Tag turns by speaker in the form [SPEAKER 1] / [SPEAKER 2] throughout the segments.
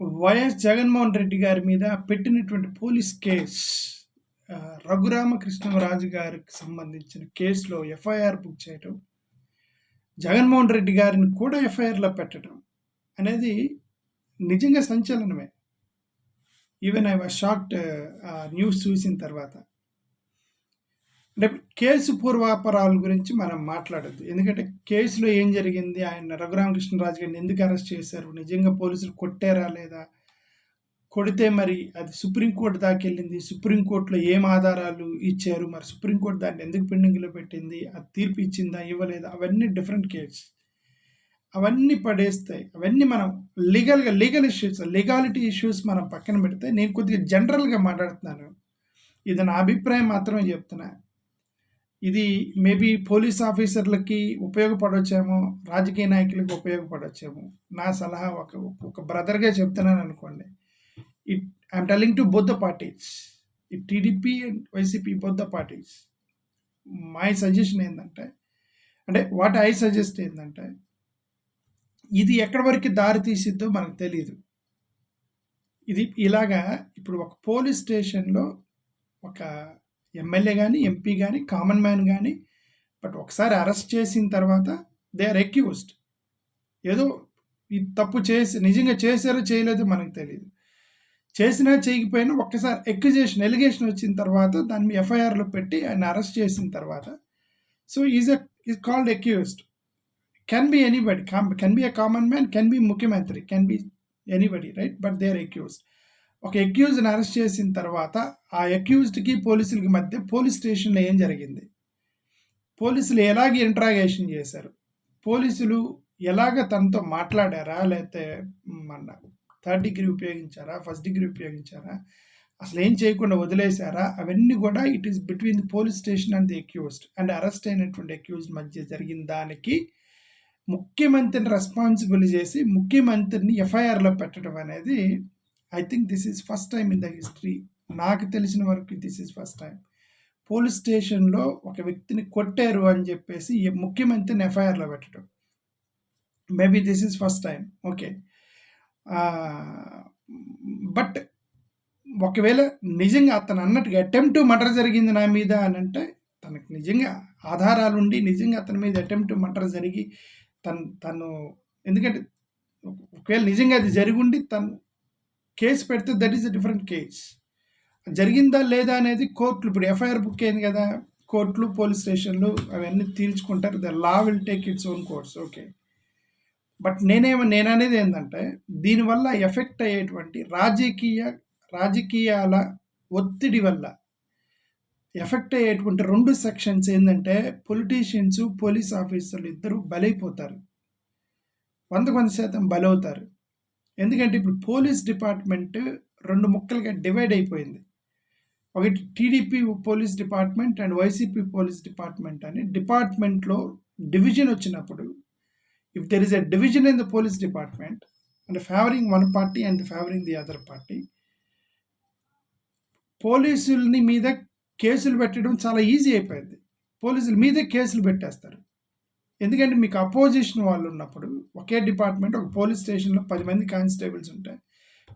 [SPEAKER 1] YS Jaganmohan Reddy గారి మీద పెట్టినటువంటి పోలీస్ కేస్ రఘురామకృష్ణరాజు గారికి సంబంధించిన కేసులో ఎఫ్ఐఆర్ బుక్ చేయటం జగన్మోహన్ రెడ్డి గారిని కూడా ఎఫ్ఐఆర్లో పెట్టడం అనేది నిజంగా సంచలనమే. Even I was shocked news చూసిన తర్వాత. అంటే కేసు పూర్వాపరాల గురించి మనం మాట్లాడద్దు. ఎందుకంటే కేసులో ఏం జరిగింది? ఆయన రఘురామకృష్ణరాజు గారిని ఎందుకు అరెస్ట్ చేశారు? నిజంగా పోలీసులు కొట్టారా లేదా? కొడితే మరి అది సుప్రీంకోర్టు దాకా వెళ్ళింది. సుప్రీంకోర్టులో ఏం ఆధారాలు ఇచ్చారు? మరి సుప్రీంకోర్టు దాన్ని ఎందుకు పెండింగ్లో పెట్టింది? అది తీర్పు ఇచ్చిందా? ఇవ్వలేదా? అవన్నీ డిఫరెంట్ కేసు అవన్నీ పడేస్తాయి. అవన్నీ మనం లీగల్గా లీగల్ ఇష్యూస్ లీగాలిటీ ఇష్యూస్ మనం పక్కన పెడితే నేను కొద్దిగా జనరల్గా మాట్లాడుతున్నాను. ఇది నా అభిప్రాయం మాత్రమే చెప్తున్నా. ఇది మేబీ పోలీస్ ఆఫీసర్లకి ఉపయోగపడవచ్చేమో రాజకీయ నాయకులకు ఉపయోగపడవచ్చేమో నా సలహా ఒక ఒక బ్రదర్గా చెప్తున్నాను అనుకోండి. It I'm telling to both the parties. ఈ TDP and YCP both the parties. My suggestion ఏంటంటే అంటే వాట్ ఐ సజెస్ట్ ఏంటంటే ఇది ఎక్కడి వరకు దారి తీసిద్దో మనకు తెలియదు ఇది ఇలాగా ఇప్పుడు ఒక పోలీస్ స్టేషన్లో ఒక ఎమ్మెల్యే కానీ ఎంపీ కానీ కామన్ మ్యాన్ కానీ బట్ ఒకసారి అరెస్ట్ చేసిన తర్వాత దే ఆర్ ఎక్యూస్డ్ ఏదో ఈ తప్పు చేసి నిజంగా చేశారో చేయలేదో మనకు తెలియదు చేసినా చేయకపోయినా ఒక్కసారి ఎక్యుజేషన్ ఎలిగేషన్ వచ్చిన తర్వాత దాన్ని ఎఫ్ఐఆర్లో పెట్టి ఆయన అరెస్ట్ చేసిన తర్వాత so is a is called accused can be anybody can be a common man can be ముఖ్యమంత్రి can be anybody right but they are accused ఒక ఎక్యూజ్ని అరెస్ట్ చేసిన తర్వాత ఆ అక్యూజ్డ్కి పోలీసులకి మధ్య పోలీస్ స్టేషన్లో ఏం జరిగింది? పోలీసులు ఎలాగ ఇంట్రాగేషన్ చేశారు? పోలీసులు ఎలాగ తనతో మాట్లాడారా? లేకపోతే మన థర్డ్ డిగ్రీ ఉపయోగించారా? ఫస్ట్ డిగ్రీ ఉపయోగించారా? అసలు ఏం చేయకుండా వదిలేశారా? అవన్నీ కూడా it is between the police station and the accused and arrest అయినటువంటి అక్యూజ్డ్ మధ్య జరిగిన దానికి ముఖ్యమంత్రిని రెస్పాన్సిబుల్ చేసి ముఖ్యమంత్రిని ఎఫ్ఐఆర్లో పెట్టడం అనేది I think this is first time in the history నాకు తెలిసిన వరకు this is first time police స్టేషన్లో ఒక వ్యక్తిని కొట్టారు అని చెప్పేసి ముఖ్యమంత్రిని ఎఫ్ఐఆర్లో పెట్టడం. Maybe this is first time okay but ఒకవేళ నిజంగా అతను అన్నట్టుగా అటెంప్ట్ మర్డర్ జరిగింది నా మీద అని అంటే తనకు నిజంగా ఆధారాలు ఉండి నిజంగా అతని మీద అటెంప్ట్ మర్డర్ జరిగి తను తను ఎందుకంటే ఒకవేళ నిజంగా అది జరిగి ఉండి తను కేసు పెడితే that is a different case జరిగిందా లేదా అనేది కోర్టులు ఇప్పుడు ఎఫ్ఐఆర్ బుక్ అయింది కదా కోర్టులు పోలీస్ స్టేషన్లు అవన్నీ తీర్చుకుంటారు. The law will take its own course okay but నేనేమో నేను అనేది ఏంటంటే దీనివల్ల ఎఫెక్ట్ అయ్యేటువంటి రాజకీయ రాజకీయాల ఒత్తిడి వల్ల ఎఫెక్ట్ అయ్యేటువంటి రెండు సెక్షన్స్ ఏంటంటే పొలిటీషియన్స్ పోలీస్ ఆఫీసర్లు ఇద్దరు బలైపోతారు. వంద వంద శాతం బలవుతారు. ఎందుకంటే ఇప్పుడు పోలీస్ డిపార్ట్మెంట్ రెండు ముక్కలుగా డివైడ్ అయిపోయింది. ఒకటి TDP police department and YCP police department అని డిపార్ట్మెంట్లో డివిజన్ వచ్చినప్పుడు if there is a division in the police department and favouring one party and favouring the other party పోలీసుల్ని మీద కేసులు పెట్టడం చాలా ఈజీ అయిపోయింది. పోలీసుల మీదే కేసులు పెట్టేస్తారు. ఎందుకంటే మీకు అపోజిషన్ వాళ్ళు ఉన్నప్పుడు ఒకే డిపార్ట్మెంట్ ఒక పోలీస్ స్టేషన్లో పది మంది కానిస్టేబుల్స్ ఉంటాయి.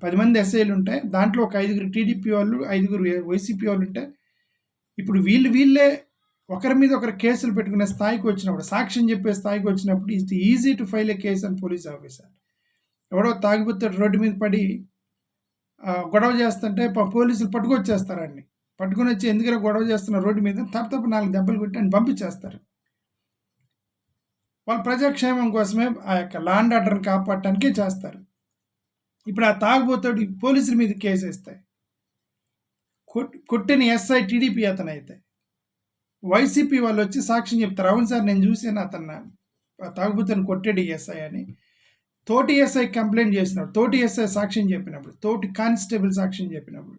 [SPEAKER 1] పది మంది ఎస్ఐలు ఉంటాయి. దాంట్లో ఒక ఐదుగురు టీడీపీ వాళ్ళు ఐదుగురు వైసీపీ వాళ్ళు ఉంటాయి ఇప్పుడు వీళ్ళు వీళ్ళే ఒకరి మీద ఒకరు కేసులు పెట్టుకునే స్థాయికి వచ్చినప్పుడు సాక్ష్యం చెప్పే స్థాయికి వచ్చినప్పుడు it's easy to file a case అని పోలీస్ ఆఫీసర్. ఎవడో తాగిపోతే రోడ్డు మీద పడి గొడవ చేస్తుంటే పోలీసులు పట్టుకొచ్చేస్తారండి పట్టుకొని వచ్చి ఎందుకంటే గొడవ చేస్తున్న రోడ్డు మీద తప్ప తప్ప నాలుగు దెబ్బలు కొట్టి అని పంపించేస్తారు. వాళ్ళు ప్రజాక్షేమం కోసమే ఆ యొక్క లాండ్ ఆర్డర్ని కాపాడటానికే చేస్తారు. ఇప్పుడు ఆ తాగుబోతాడు పోలీసుల మీద కేసు వేస్తాయి. కొట్టిన ఎస్ఐ టీడీపీ అతను అయితే వైసీపీ వాళ్ళు వచ్చి సాక్ష్యం చెప్తారు. అవును సార్ నేను చూసాను అతను తాగుబోతుని కొట్టాడు ఎస్ఐ అని. తోటి ఎస్ఐ కంప్లైంట్ చేసినప్పుడు తోటి ఎస్ఐ సాక్ష్యం చెప్పినప్పుడు తోటి కానిస్టేబుల్ సాక్ష్యం చెప్పినప్పుడు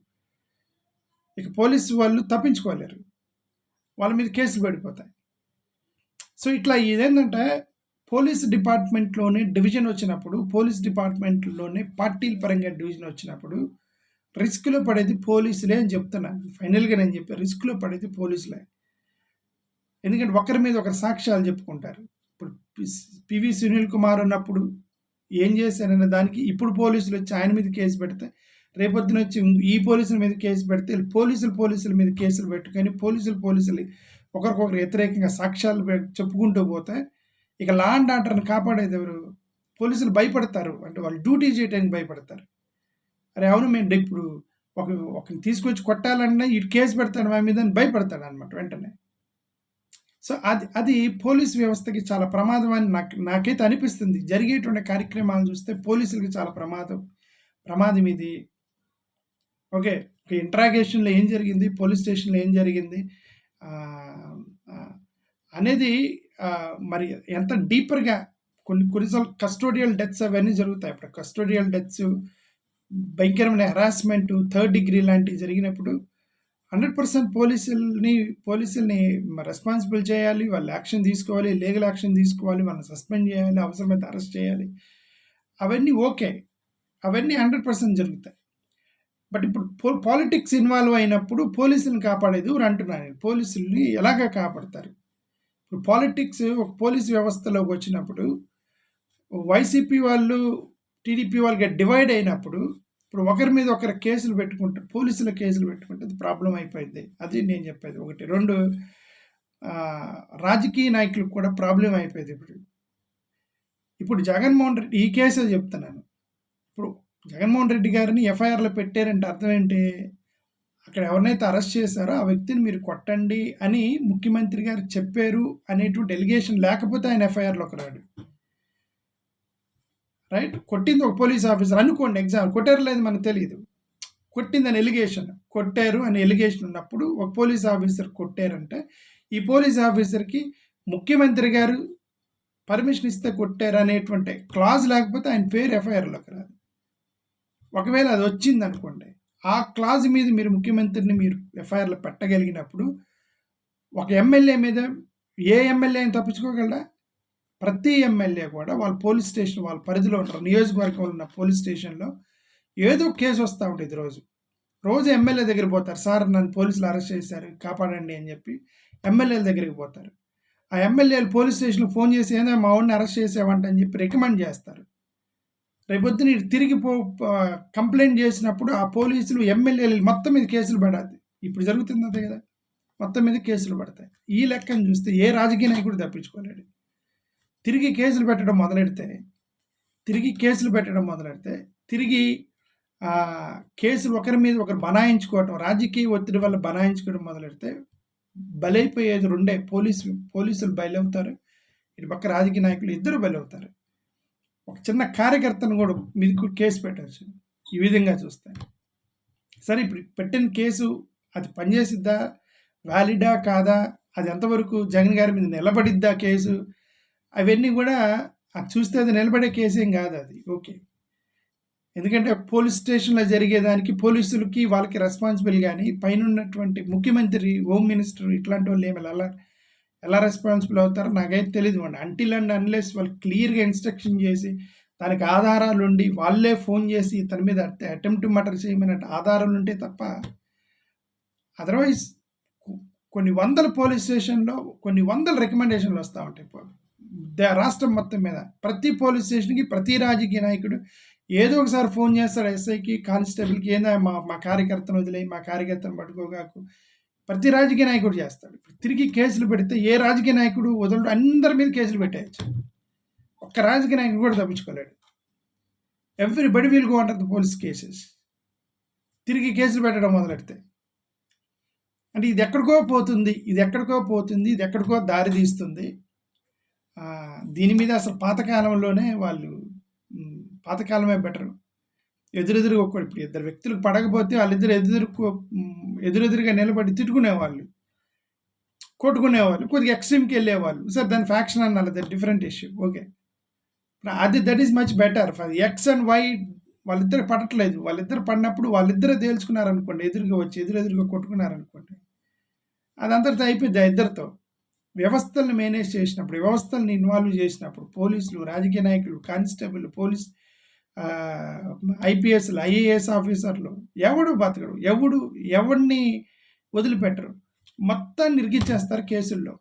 [SPEAKER 1] ఇక పోలీసు వాళ్ళు తప్పించుకోలేరు. వాళ్ళ మీద కేసులు పడిపోతాయి. సో ఇట్లా ఇదేంటంటే పోలీస్ డిపార్ట్మెంట్లోనే డివిజన్ వచ్చినప్పుడు పోలీస్ డిపార్ట్మెంట్లోనే పార్టీల పరంగా డివిజన్ వచ్చినప్పుడు రిస్క్లో పడేది పోలీసులే అని చెప్తున్నాను ఫైనల్గా నేను చెప్పే రిస్క్లో పడేది పోలీసులే. ఎందుకంటే ఒకరి మీద ఒకరు సాక్ష్యాలు చెప్పుకుంటారు. ఇప్పుడు పివి సునీల్ కుమార్ ఉన్నప్పుడు ఏం చేశారనే దానికి ఇప్పుడు పోలీసులు వచ్చి ఆయన మీద కేసు పెడితే రేపొద్దున వచ్చి ఈ పోలీసుల మీద కేసు పెడితే పోలీసులు పోలీసుల మీద కేసులు పెట్టుకొని పోలీసులు పోలీసులు ఒకరికొకరు వ్యతిరేకంగా సాక్ష్యాలు చెప్పుకుంటూ పోతే ఇక లా అండ్ ఆర్డర్ని కాపాడేది ఎవరు? పోలీసులు భయపడతారు. అంటే వాళ్ళు డ్యూటీ చేయడానికి భయపడతారు. అరే అవును మేము ఇప్పుడు ఒక ఒకరిని తీసుకొచ్చి కొట్టాలన్నా ఇటు కేసు పెడతాడు మా మీద భయపడతాడు అనమాట వెంటనే. సో అది అది పోలీస్ వ్యవస్థకి చాలా ప్రమాదం అని నాకు నాకైతే అనిపిస్తుంది. జరిగేటువంటి కార్యక్రమాలు చూస్తే పోలీసులకి చాలా ప్రమాదం ప్రమాదం ఇది. ఓకే ఇంట్రాగేషన్లో ఏం జరిగింది? పోలీస్ స్టేషన్లో ఏం జరిగింది? అనేది మరి ఎంత డీపర్గా కొన్ని కొన్నిసార్లు కస్టోడియల్ డెత్స్ అవన్నీ జరుగుతాయి. అప్పుడు కస్టోడియల్ డెత్స్ భయంకరమైన హెరాస్మెంట్ థర్డ్ డిగ్రీ లాంటివి జరిగినప్పుడు హండ్రెడ్ పర్సెంట్ పోలీసుల్ని పోలీసుల్ని రెస్పాన్సిబుల్ చేయాలి వాళ్ళు యాక్షన్ తీసుకోవాలి లీగల్ యాక్షన్ తీసుకోవాలి వాళ్ళని సస్పెండ్ చేయాలి అవసరమైతే అరెస్ట్ చేయాలి. అవన్నీ ఓకే. అవన్నీ హండ్రెడ్ పర్సెంట్ జరుగుతాయి. బట్ ఇప్పుడు పాలిటిక్స్ ఇన్వాల్వ్ అయినప్పుడు పోలీసులను కాపాడేది ఊరు అంటున్నాను పోలీసుల్ని ఎలాగ కాపాడతారు? ఇప్పుడు పాలిటిక్స్ ఒక పోలీస్ వ్యవస్థలోకి వచ్చినప్పుడు వైసీపీ వాళ్ళు టీడీపీ వాళ్ళకి డివైడ్ అయినప్పుడు ఇప్పుడు ఒకరి మీద ఒకరు కేసులు పెట్టుకుంటే పోలీసుల కేసులు పెట్టుకుంటే అది ప్రాబ్లం అయిపోయింది. అది నేను చెప్పేది ఒకటి. రెండు రాజకీయ నాయకులకు కూడా ప్రాబ్లం అయిపోయింది ఇప్పుడు. ఇప్పుడు జగన్మోహన్ రెడ్డి ఈ కేసు చెప్తున్నాను. జగన్మోహన్ రెడ్డి గారిని ఎఫ్ఐఆర్లో పెట్టారంటే అర్థం ఏంటి? అక్కడ ఎవరినైతే అరెస్ట్ చేశారో ఆ వ్యక్తిని మీరు కొట్టండి అని ముఖ్యమంత్రి గారు చెప్పారు అనేటువంటి ఎలిగేషన్ లేకపోతే ఆయన ఎఫ్ఐఆర్లోకి రాడు. రైట్? కొట్టింది ఒక పోలీస్ ఆఫీసర్ అనుకోండి ఎగ్జామ్ కొట్టారు లేదు మనకు తెలియదు. కొట్టింది అని ఎలిగేషన్. కొట్టారు అని ఎలిగేషన్ ఉన్నప్పుడు ఒక పోలీస్ ఆఫీసర్ కొట్టారంటే ఈ పోలీస్ ఆఫీసర్కి ముఖ్యమంత్రి గారు పర్మిషన్ ఇస్తే కొట్టారు అనేటువంటి క్లాజ్ లేకపోతే ఆయన పేరు ఎఫ్ఐఆర్లోకి రాదు. ఒకవేళ అది వచ్చింది అనుకోండి ఆ క్లాజ్ మీద మీరు ముఖ్యమంత్రిని మీరు ఎఫ్ఐఆర్లో పెట్టగలిగినప్పుడు ఒక ఎమ్మెల్యే మీద ఏ ఎమ్మెల్యే అని తప్పించుకోగలరా ప్రతి ఎమ్మెల్యే కూడా వాళ్ళ పోలీస్ స్టేషన్ వాళ్ళ పరిధిలో ఉంటారు నియోజకవర్గంలో ఉన్న పోలీస్ స్టేషన్లో ఏదో కేసు వస్తూ ఉంటుంది రోజు. రోజు ఎమ్మెల్యే దగ్గర పోతారు సార్ నన్ను పోలీసులు అరెస్ట్ చేశారు కాపాడండి అని చెప్పి ఎమ్మెల్యేల దగ్గరికి పోతారు. ఆ ఎమ్మెల్యేలు పోలీస్ స్టేషన్లో ఫోన్ చేసి ఏదో మా వాడిని అరెస్ట్ చేసేవంట అని చెప్పి రికమెండ్ చేస్తారు. రేపొద్దున తిరిగి పో కంప్లైంట్ చేసినప్పుడు ఆ పోలీసులు ఎమ్మెల్యేలు మొత్తం మీద కేసులు పడాలి. ఇప్పుడు జరుగుతుంది అదే కదా. మొత్తం మీద కేసులు పడతాయి. ఈ లెక్కను చూస్తే ఏ రాజకీయ నాయకుడు తప్పించుకోలేడు. తిరిగి కేసులు పెట్టడం మొదలెడితే తిరిగి కేసులు పెట్టడం మొదలెడితే తిరిగి కేసులు ఒకరి మీద ఒకరు బనాయించుకోవటం రాజకీయ ఒత్తిడి వల్ల బనాయించుకోవడం మొదలెడితే బలైపోయేది రెండే. పోలీసు పోలీసులు బయలవుతారు ఇటు పక్క రాజకీయ నాయకులు ఇద్దరు బయలవుతారు ఒక చిన్న కార్యకర్తను కూడా మీకు కేసు పెట్టవచ్చు ఈ విధంగా చూస్తాను సరే ఇప్పుడు పెట్టిన కేసు అది పనిచేసిద్దా? వ్యాలిడా కాదా? అది ఎంతవరకు జగన్ గారి మీద నిలబడిద్దా కేసు? అవన్నీ కూడా అది చూస్తే అది నిలబడే కేసు ఏం కాదు అది. ఓకే. ఎందుకంటే పోలీస్ స్టేషన్లో జరిగేదానికి పోలీసులకి వాళ్ళకి రెస్పాన్సిబుల్ కానీ పైన ఉన్నటువంటి ముఖ్యమంత్రి హోమ్ మినిస్టర్ ఇట్లాంటి వాళ్ళు ఏమి వెళ్ళాలి ఎలా రెస్పాన్సిబుల్ అవుతారో నాకైతే తెలియదు అండి అంటిల్ అండ్ అన్లెస్ వాళ్ళు క్లియర్గా ఇన్స్ట్రక్షన్ చేసి దానికి ఆధారాలు ఉండి వాళ్ళే ఫోన్ చేసి తన మీద అటెంప్ట్ మర్డర్ చేయమని ఆధారాలు ఉంటే తప్ప అదర్వైజ్ కొన్ని వందల పోలీస్ స్టేషన్లో కొన్ని వందల రికమెండేషన్లు వస్తూ ఉంటాయి. రాష్ట్రం మొత్తం మీద ప్రతి పోలీస్ స్టేషన్కి ప్రతి రాజకీయ నాయకుడు ఏదో ఒకసారి ఫోన్ చేస్తాడు ఎస్ఐకి కానిస్టేబుల్కి ఏందా మా మా కార్యకర్తను వదిలేయి మా కార్యకర్తను పట్టుకోగాకు ప్రతి రాజకీయ నాయకుడు చేస్తాడు. తిరిగి కేసులు పెడితే ఏ రాజకీయ నాయకుడు వదలడు అందరి మీద కేసులు పెట్టేయచ్చు. ఒక్క రాజకీయ నాయకుడు కూడా తప్పించుకోలేడు. ఎవ్రీ బడి వీల్ గో అంటారు పోలీస్ కేసెస్ తిరిగి కేసులు పెట్టడం మొదలెడితే. అంటే ఇది ఎక్కడికో పోతుంది ఇది ఎక్కడికో పోతుంది ఇది ఎక్కడికో దారి తీస్తుంది. దీని మీద అసలు పాతకాలంలోనే వాళ్ళు పాతకాలమే బెటర్. ఎదురెదురుగా ఒక్కడు. ఇప్పుడు ఇద్దరు వ్యక్తులకు పడకపోతే వాళ్ళిద్దరు ఎదురు ఎదురెదురుగా నిలబడి తిట్టుకునేవాళ్ళు. కొట్టుకునేవాళ్ళు. కొద్దిగా ఎక్స్ట్రీమ్కి వెళ్ళేవాళ్ళు. సార్ దాని ఫ్యాక్షన్ అన్నారు దట్ డిఫరెంట్ ఇష్యూ. ఓకే. అది that is much better. For X and Y వాళ్ళిద్దరు పడట్లేదు. వాళ్ళిద్దరు పడినప్పుడు వాళ్ళిద్దరే తేల్చుకున్నారనుకోండి. ఎదురుగా వచ్చి ఎదురెదురుగా కొట్టుకున్నారనుకోండి. అదంతటితో అయిపోయింది ఆ ఇద్దరితో. వ్యవస్థలను మేనేజ్ చేసినప్పుడు వ్యవస్థలను ఇన్వాల్వ్ చేసినప్పుడు పోలీసులు రాజకీయ నాయకులు కానిస్టేబుల్ పోలీస్ ఐపీఎస్లు ఐఏఎస్ ఆఫీసర్లు ఎవడు బతకడు? ఎవడు ఎవడిని వదిలిపెట్టరు? మొత్తాన్ని ఇరికిచ్చేస్తారు కేసుల్లో.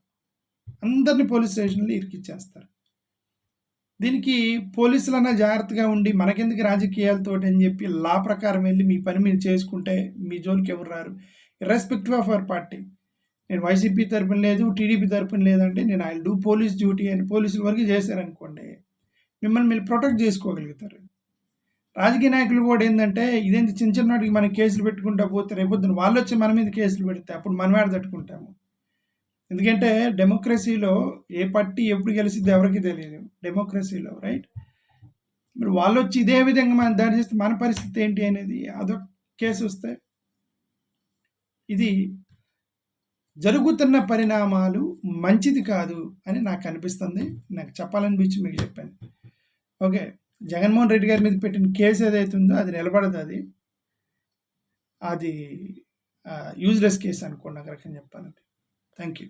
[SPEAKER 1] అందరిని పోలీస్ స్టేషన్లో ఇరికిచ్చేస్తారు. దీనికి పోలీసులన్నా జాగ్రత్తగా ఉండి మనకెందుకు రాజకీయాలతో అని చెప్పి లా ప్రకారం వెళ్ళి మీ పని మీరు చేసుకుంటే మీ జోలికి ఎవరు రారు? ఇర్రెస్పెక్టివ్ ఆఫ్ అవర్ పార్టీ నేను వైసీపీ తరపున లేదు టీడీపీ తరపున లేదంటే నేను ఐ డూ పోలీస్ డ్యూటీ అని పోలీసుల వరకు చేశారనుకోండి మిమ్మల్ని మీరు ప్రొటెక్ట్ చేసుకోగలుగుతారు. రాజకీయ నాయకులు కూడా ఏంటంటే ఇదేంటి చిన్న చిన్నటికి మనం కేసులు పెట్టుకుంటా పోతే రేపొద్దున వాళ్ళు వచ్చి మన మీద కేసులు పెడితే అప్పుడు మనం ఏడ తట్టుకుంటాము. ఎందుకంటే డెమోక్రసీలో ఏ పార్టీ ఎప్పుడు గెలిచింది ఎవరికి తెలియదు. డెమోక్రసీలో రైట్ మరి వాళ్ళు వచ్చి ఇదే విధంగా మనం దాడి చేస్తే మన పరిస్థితి ఏంటి అనేది అదొక కేసు వస్తే ఇది జరుగుతున్న పరిణామాలు మంచిది కాదు అని నాకు అనిపిస్తుంది. నాకు చెప్పాలనిపించి మీకు చెప్పాను. ఓకే. జగన్మోహన్ రెడ్డి గారి మీద పెట్టిన కేసు ఏదైతే ఉందో అది నిలబడదు అది. అది యూజ్లెస్ కేసు అనుకోండి నాకు రకంగా చెప్పాలంటే. Thank you